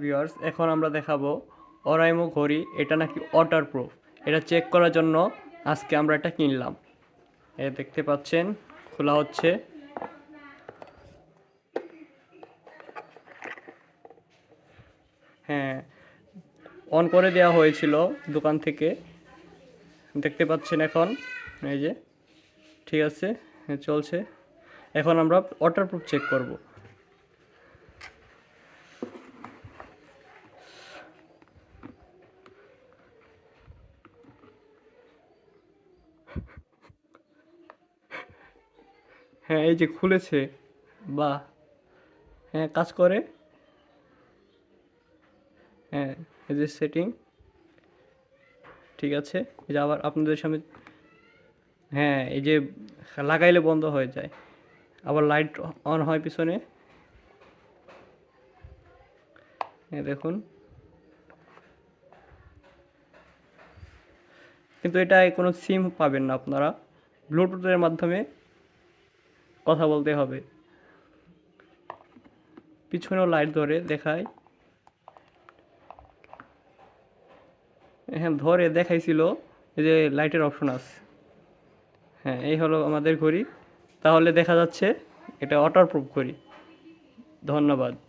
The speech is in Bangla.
ভিউয়ার্স এখন আমরা দেখাবো অরাইমো ঘড়ি, এটা নাকি ওয়াটার প্রুফ এটা চেক করার জন্য আজকে আমরা এটা কিনলাম। এ দেখতে পাচ্ছেন, খোলা হচ্ছে। হ্যাঁ অন করে দেওয়া হয়েছিল দোকান থেকে। দেখতে পাচ্ছেন এখন, এই যে, ঠিক আছে, চলছে। এখন আমরা ওয়াটারপ্রুফ চেক করব। হ্যাঁ এই যে খুলেছে। বাহ। হ্যাঁ কাজ করে। হ্যাঁ এই যে সেটিং ঠিক আছে, এই যে আবার আপনাদের সামনে হ্যাঁ এই যে লাগাইলে বন্ধ হয়ে যায়। আবার লাইট অন হয় পিছনে। হ্যাঁ দেখুন। কিন্তু এটায় কোনো সিম পাবেন না আপনারা। ব্লুটুথের মাধ্যমে। কথা বলতে হবে। পিছনেও লাইট ধরে দেখায়। হ্যাঁ ধরে দেখাইছিল যে লাইটের অপশন আছে। হ্যাঁ এই হলো আমাদের ঘড়ি। তাহলে দেখা যাচ্ছে এটা ওয়াটারপ্রুফ ঘড়ি। ধন্যবাদ।